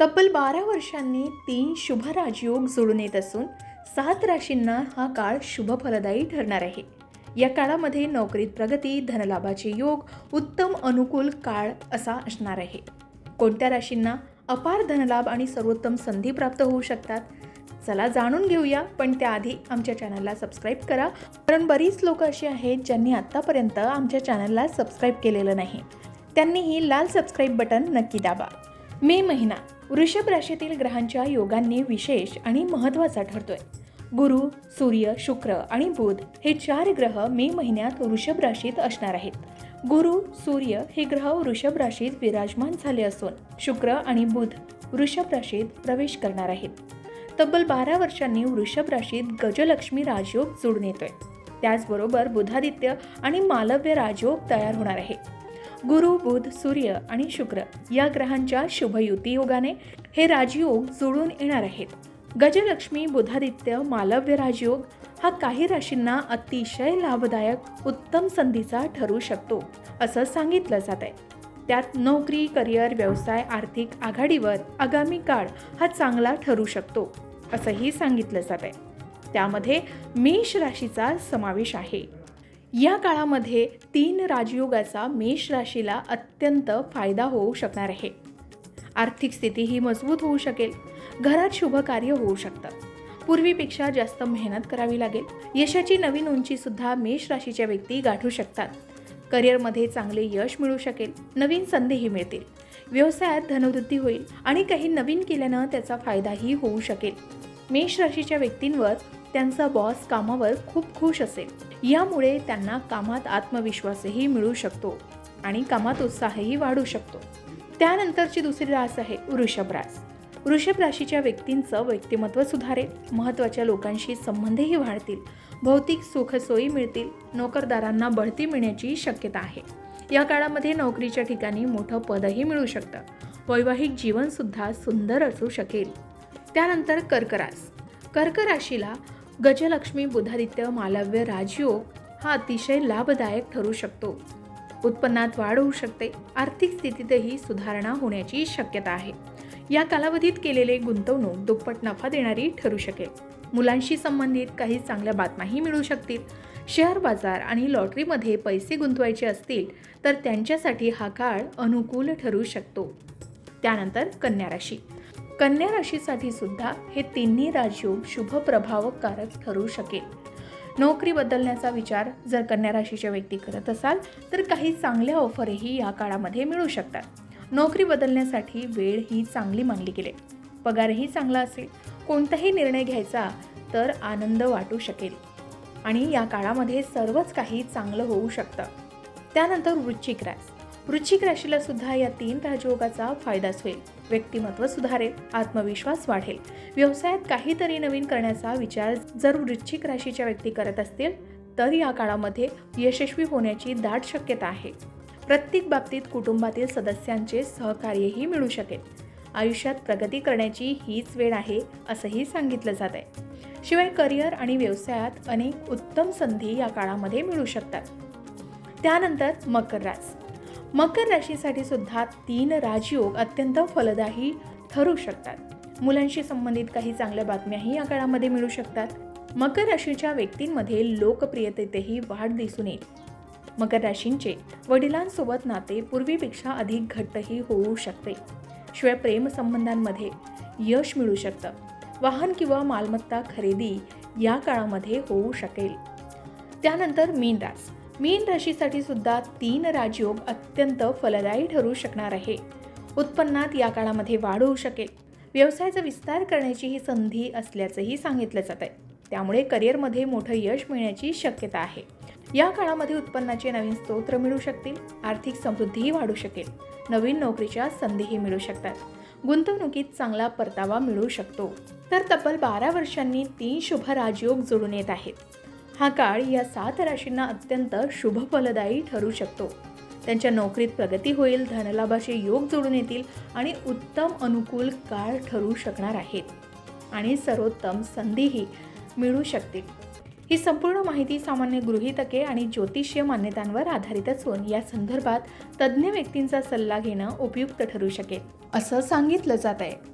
तब्बल बारा वर्षांनी तीन शुभ राजयोग जोडून येत असून सात राशींना हा काळ शुभ फलदायी ठरणार आहे. या काळामध्ये नोकरीत प्रगती धनलाभाचे योग उत्तम अनुकूल काळ असा असणार आहे. कोणत्या राशींना अपार धनलाभ आणि सर्वोत्तम संधी प्राप्त होऊ शकतात? चला जाणून घेऊया पण त्याआधी आमच्या चॅनलला सबस्क्राईब करा. कारण बरीच लोक अशी आहेत ज्यांनी आत्तापर्यंत आमच्या चॅनलला सबस्क्राईब केलेलं नाही. त्यांनीही लाल सबस्क्राईब बटन नक्की दाबा. मे महिना. वृषभ राशीतील ग्रहांच्या योगांनी विशेष आणि महत्त्वाचा ठरतोय. गुरु सूर्य शुक्र आणि बुध हे चार ग्रह मे महिन्यात वृषभ राशीत असणार आहेत. गुरु सूर्य हे ग्रह वृषभ राशीत विराजमान झाले असून शुक्र आणि बुध वृषभ राशीत प्रवेश करणार आहेत. तब्बल बारा वर्षांनी वृषभ राशीत गजलक्ष्मी राजयोग जोडून येतोय. त्याचबरोबर बुधादित्य आणि मालव्य राजयोग तयार होणार आहे. गुरु बुध सूर्य आणि शुक्र या ग्रहांच्या शुभयुती योगाने हे राजयोग जुळून येणार आहेत. गजलक्ष्मी बुधादित्य मालव्य राजयोग हा काही राशींना अतिशय लाभदायक उत्तम संधीचा ठरू शकतो असं सांगितलं जात आहे त्यात नोकरी करिअर व्यवसाय आर्थिक आघाडीवर आगामी काळ हा चांगला ठरू शकतो असंही सांगितलं जात आहे त्यामध्ये मेष राशीचा समावेश आहे. या काळामध्ये तीन राजयोगाचा मेष राशीला अत्यंत फायदा होऊ शकणार आहे. आर्थिक स्थिती ही मजबूत होऊ शकेल. घरात शुभ कार्य होऊ शकतं. पूर्वीपेक्षा जास्त मेहनत करावी लागेल. यशाची नवीन उंची सुद्धा मेष राशीच्या व्यक्ती गाठू शकतात. करिअरमध्ये चांगले यश मिळू शकेल. नवीन संधीही मिळतील. व्यवसायात धनवृद्धी होईल आणि काही नवीन केल्यानं त्याचा फायदाही होऊ शकेल. मेष राशीच्या व्यक्तींवर त्यांचा बॉस कामावर खूप खुश असेल. यामुळे त्यांना कामात आत्मविश्वासही मिळू शकतो आणि कामात उत्साहही वाढू शकतो. त्यानंतरची दुसरी रास आहे वृषभ रास. वृषभ राशीच्या व्यक्तींचं व्यक्तिमत्व सुधारेल महत्त्वाच्या लोकांशी संबंधही वाढतील भौतिक सुखसोयी मिळतील नोकरदारांना बढती मिळण्याची शक्यता आहे. या काळामध्ये नोकरीच्या ठिकाणी मोठं पदही मिळू शकतं. वैवाहिक जीवनसुद्धा सुंदर असू शकेल. त्यानंतर कर्करास कर्क राशीला गजलक्ष्मी बुधादित्य मालव्य राजयोग हा अतिशय लाभदायक ठरू शकतो. उत्पन्नात वाढ होऊ शकते. आर्थिक स्थितीतही सुधारणा होण्याची शक्यता आहे. या कालावधीत केलेले गुंतवणूक दुप्पट नफा देणारी ठरू शकेल. मुलांशी संबंधित काही चांगल्या बातम्याही मिळू शकतील. शेअर बाजार आणि लॉटरीमध्ये पैसे गुंतवायचे असतील तर त्यांच्यासाठी हा काळ अनुकूल ठरू शकतो. त्यानंतर कन्या राशी. कन्या राशीसाठी सुद्धा हे तिन्ही राजयोग शुभ प्रभावकारक ठरू शकेल. नोकरी बदलण्याचा विचार जर कन्या राशीच्या व्यक्ती करत असाल तर काही चांगल्या ऑफरही या काळामध्ये मिळू शकतात. नोकरी बदलण्यासाठी वेळ ही चांगली मानली गेली. पगारही चांगला असेल. कोणताही निर्णय घ्यायचा तर आनंद वाटू शकेल. आणि या काळामध्ये सर्वच काही चांगलं होऊ शकतं. त्यानंतर वृश्चिक रास वृश्चिक राशीला सुद्धा या तीन राजयोगाचा फायदाच होईल. व्यक्तिमत्व सुधारेल आत्मविश्वास वाढेल. व्यवसायात काहीतरी नवीन करण्याचा विचार जर वृश्चिक राशीच्या व्यक्ती करत असतील तर या काळामध्ये यशस्वी होण्याची दाट शक्यता आहे. प्रत्येक बाबतीत कुटुंबातील सदस्यांचे सहकार्यही मिळू शकेल. आयुष्यात प्रगती करण्याची हीच वेळ आहे असंही सांगितलं जात आहे शिवाय करिअर आणि व्यवसायात अनेक उत्तम संधी या काळामध्ये मिळू शकतात. त्यानंतर मकर रास मकर राशीसाठी सुद्धा तीन राजयोग अत्यंत फलदायी ठरू शकतात. मुलांशी संबंधित काही चांगल्या बातम्याही या काळामध्ये मिळू शकतात. मकर राशीच्या व्यक्तींमध्ये लोकप्रियतेतही वाढ दिसून येईल. मकर राशींचे वडिलांसोबत नाते पूर्वीपेक्षा अधिक घट्टही होऊ शकते. शिवाय प्रेमसंबंधांमध्ये यश मिळू शकतं. वाहन किंवा मालमत्ता खरेदी या काळामध्ये होऊ शकेल. त्यानंतर मीन रास मीन राशीसाठी सुद्धा तीन राजयोग अत्यंत फलदायी ठरू शकणार आहे. उत्पन्नात या काळामध्ये वाढ होऊ शकेल. व्यवसायाचा विस्तार करण्याची ही संधी असल्याचंही सांगितलं जात आहे. त्यामुळे करिअरमध्ये मोठं यश मिळण्याची शक्यता आहे. या काळामध्ये उत्पन्नाचे नवीन स्तोत्र मिळू शकतील आर्थिक समृद्धीही वाढू शकेल नवीन नोकरीच्या संधीही मिळू शकतात. गुंतवणुकीत चांगला परतावा मिळू शकतो. तर तब्बल बारा वर्षांनी तीन शुभ राजयोग जोडून येत आहेत. हा काळ या सात राशींना अत्यंत शुभ फलदायी ठरू शकतो. त्यांच्या नोकरीत प्रगती होईल धनलाभाचे योग जोडून येतील आणि उत्तम अनुकूल काळ ठरू शकणार आहेत. आणि सर्वोत्तम संधीही मिळू शकतील. ही संपूर्ण माहिती सामान्य गृहितके आणि ज्योतिषीय मान्यतांवर आधारित असून या संदर्भात तज्ज्ञ व्यक्तींचा सल्ला घेणं उपयुक्त ठरू शकेल. असं सांगितलं जात आहे.